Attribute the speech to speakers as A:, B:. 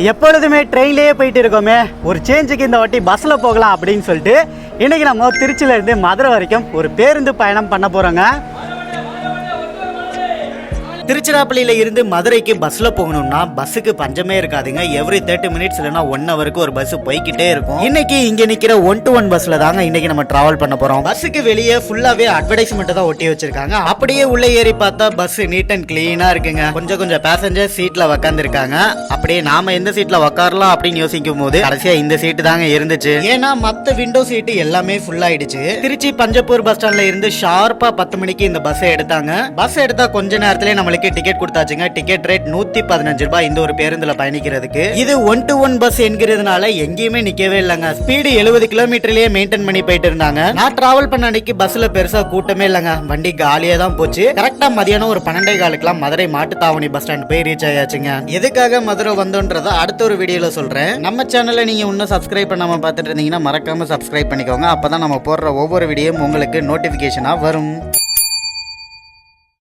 A: எப்பொழுதுமே ட்ரெயின்லேயே போயிட்டு இருக்கோமே ஒரு சேஞ்சுக்கு இந்த வாட்டி பஸ்ஸில் போகலாம் அப்படின்னு சொல்லிட்டு இன்றைக்கி நம்ம திருச்சியிலேருந்து மதுரை வரைக்கும் ஒரு பேருந்து பயணம் பண்ண போகிறோங்க திருச்சிராப்பள்ளியில இருந்து மதுரைக்கு பஸ்ல போகணும்னா பஸ்ஸுக்கு பஞ்சமே இருக்காதுங்க. எவ்ரி தேர்ட்டி மினிட்ஸ் இல்லைன்னா ஒன் ஹவருக்கு ஒரு பஸ் போய்கிட்டே இருக்கும். இன்னைக்கு இங்க நிக்கிற ஒன் டு ஒன் பஸ்ல தாங்க இன்னைக்கு நம்ம டிராவல் பண்ண போறோம். பஸ்ஸுக்கு வெளியே ஃபுல்லாவே அட்வர்டைஸ்மெண்ட் தான் ஒட்டி வச்சிருக்காங்க. அப்படியே உள்ள ஏறி பார்த்தா பஸ் நீட் அண்ட் கிளீனா இருக்குங்க. கொஞ்சம் கொஞ்சம் பேசஞ்சர் சீட்ல உக்காந்துருக்காங்க. அப்படியே நாம எந்த சீட்ல உக்காரலாம் அப்படின்னு யோசிக்கும் போது கடைசியா இந்த சீட்டு தாங்க இருந்துச்சு. ஏன்னா மத்த விண்டோ சீட்டு எல்லாமே ஃபுல் ஆயிடுச்சு. திருச்சி பஞ்சப்பூர் பஸ் ஸ்டாண்ட்ல இருந்து ஷார்ப்பா பத்து மணிக்கு இந்த பஸ் எடுத்தாங்க. பஸ் எடுத்தா கொஞ்ச நேரத்திலே நம்மளுக்கு டிக்கெட் கொடுத்தாச்சுங்க. டிக்கெட் ரேட் நூத்தி பதினஞ்சு ரூபாய் இந்த ஒரு பேருந்துல பயணிக்கிறதுக்கு. இது ஒன் டு ஒன் பஸ் என்கிறதுனால எங்கேயுமே நிக்கவே இல்லைங்க. ஸ்பீடு எழுபது கிலோமீட்டர்லயே மெயின்டைன் பண்ணி போயிட்டு இருந்தாங்க. நான் டிராவல் பண்ண அன்னைக்கு பஸ்ல பெருசா கூட்டமே இல்லைங்க. வண்டி காலியா தான் போச்சு. கரெக்டா மதியானம் ஒரு பன்னெண்டே காலுக்குலாம் மதுரை மாட்டுத்தாவணி பஸ் ஸ்டாண்ட் போய் ரீச் ஆயாச்சுங்க. எதுக்காக மதுரை வந்தோன்றத அடுத்த ஒரு வீடியோல சொல்றேன். நம்ம சேனல்ல நீங்க இன்னும் சப்ஸ்கிரைப் பண்ணாம பார்த்துட்டு இருந்தீங்கன்னா மறக்காம சப்ஸ்கிரைப் பண்ணிக்கோங்க. அப்பதான் நம்ம போடுற ஒவ்வொரு வீடியோவும் உங்களுக்கு நோட்டிபிகேஷனா வரும்.